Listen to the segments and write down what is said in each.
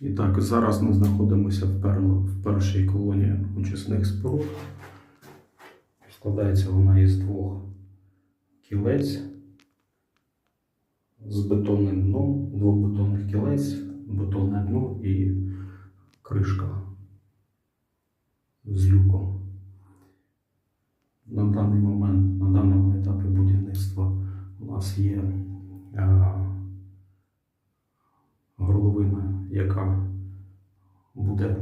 І так, зараз ми знаходимося в, пер... в першій колонії очисних споруд. Складається вона із двох кілець з бетонним дном, двох бетонних кілець, бетонне дно і кришка з люком. На даний момент, на даному етапі будівництва у нас є яка буде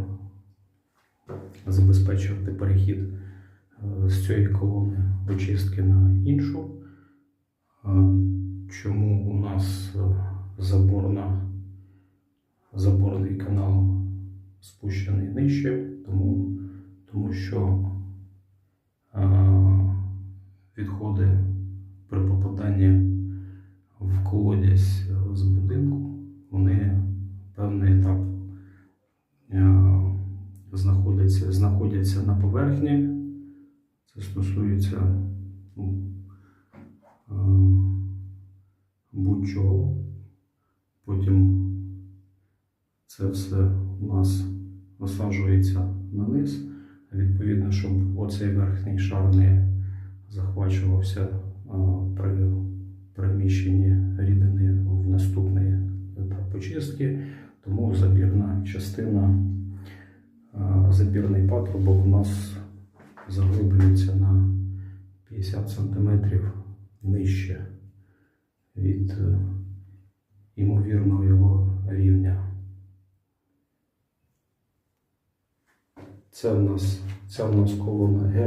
забезпечувати перехід е, з цієї колони очистки на іншу. Е, Чому у нас е, заборна, заборний канал спущений нижче? Тому, тому що знаходяться, знаходяться на поверхні. Це стосується ну, е, будь-чого. Потім це все у нас висаджується на низ. Відповідно, щоб оцей верхній шар не захвачувався е, при переміщенні рідини в наступний етап очистки. Тому забірна частина, забірний патрубок у нас заглиблюється на 50 см нижче від ймовірного його рівня. Це в нас, це в нас колона Г.